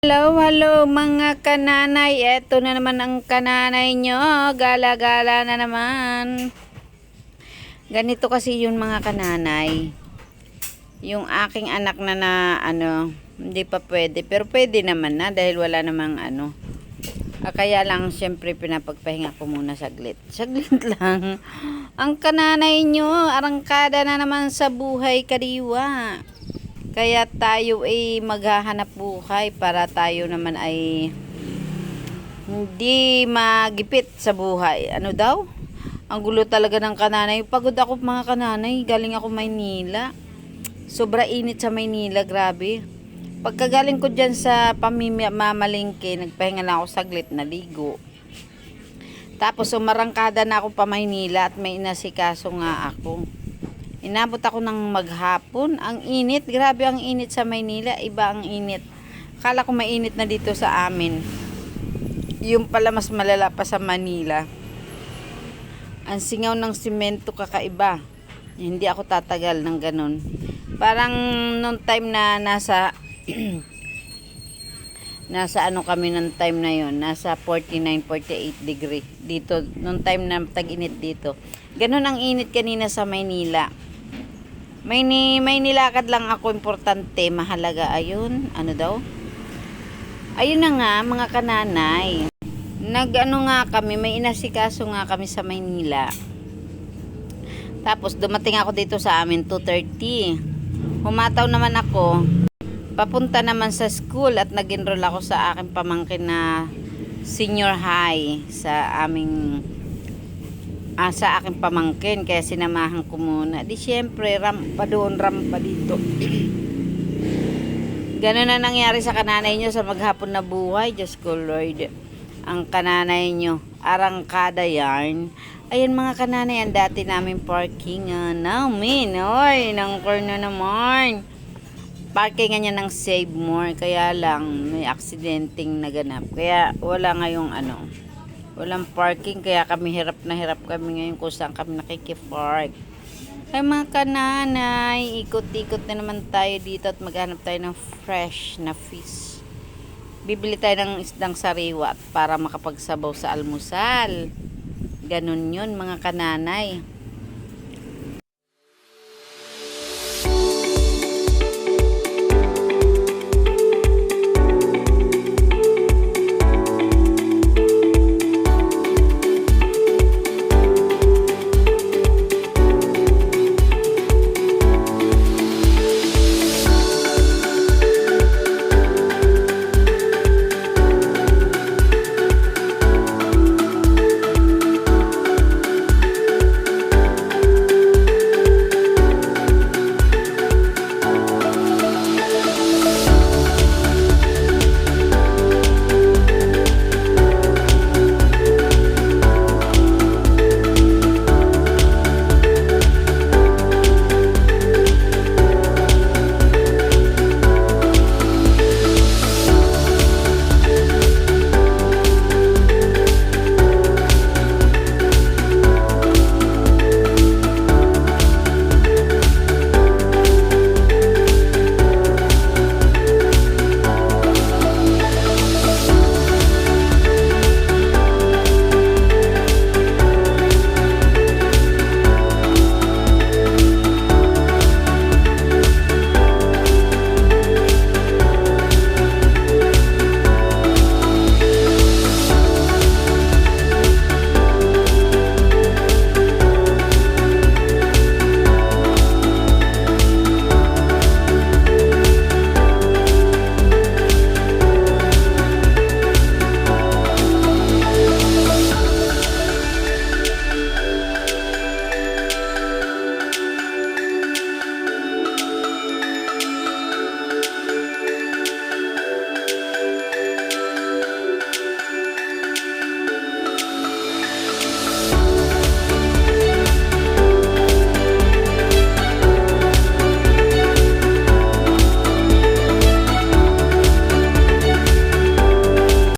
Hello, hello mga kananay. Eto na naman ang kananay nyo. Gala-gala na naman. Ganito kasi yung mga kananay. Yung aking anak na na ano, hindi pa pwede. Pero pwede naman na dahil wala namang ano. Ah, kaya lang syempre pinapagpahinga ko muna saglit. Saglit lang. Ang kananay nyo, arangkada na naman sa buhay kadiwa. Kaya tayo ay maghahanap buhay para tayo naman ay hindi magipit sa buhay. Ano daw? Ang gulo talaga ng kananay. Pagod ako mga kananay. Galing ako Maynila. Sobra init sa Maynila. Grabe. Pagkagaling ko dyan sa pamamamalingke, nagpahinga na ako saglit, naligo. Tapos umarangkada na ako pa Maynila at may inasikaso nga ako. Inabot ako ng maghapon. Ang init, grabe ang init sa Maynila. Iba ang init. Kala ko mainit na dito sa amin. Yung pala mas malala pa sa Manila. Ang singaw ng simento kakaiba. Hindi ako tatagal ng ganun. Parang nung time na nasa nasa ano kami ng time na yon nasa 49 48 degree dito nung time na tag-init dito ganun ang init kanina sa Maynila may ni may nilakad lang ako importante mahalaga ayun ano daw? Ayun na nga mga kananay. Nag ano nga kami may inasikaso nga kami sa Maynila. Tapos dumating ako dito sa amin 2.30 humataw naman ako. Papunta naman sa school at nag-enroll ako sa aking pamangkin na senior high sa aming ah, sa aking pamangkin kaya sinamahan ko muna. Di syempre rampa doon rampa dito. Ganun na nangyari sa kananay nyo sa maghapon na buhay Diyos ko Lord. Ang kananay nyo arangkada yarn ayun mga kananay ang dati namin parking uh, namin. Oy ng corner naman. Parking niya ng save more kaya lang may aksidenteng naganap. Kaya wala ngayong ano walang parking kaya kami hirap na hirap kami ngayon kung saan kami nakikipark. Ay mga kananay ikot-ikot na naman tayo dito at maghanap tayo ng fresh na fish. Bibili tayo ng isdang sariwa para makapagsabaw sa almusal. Ganun yun mga kananay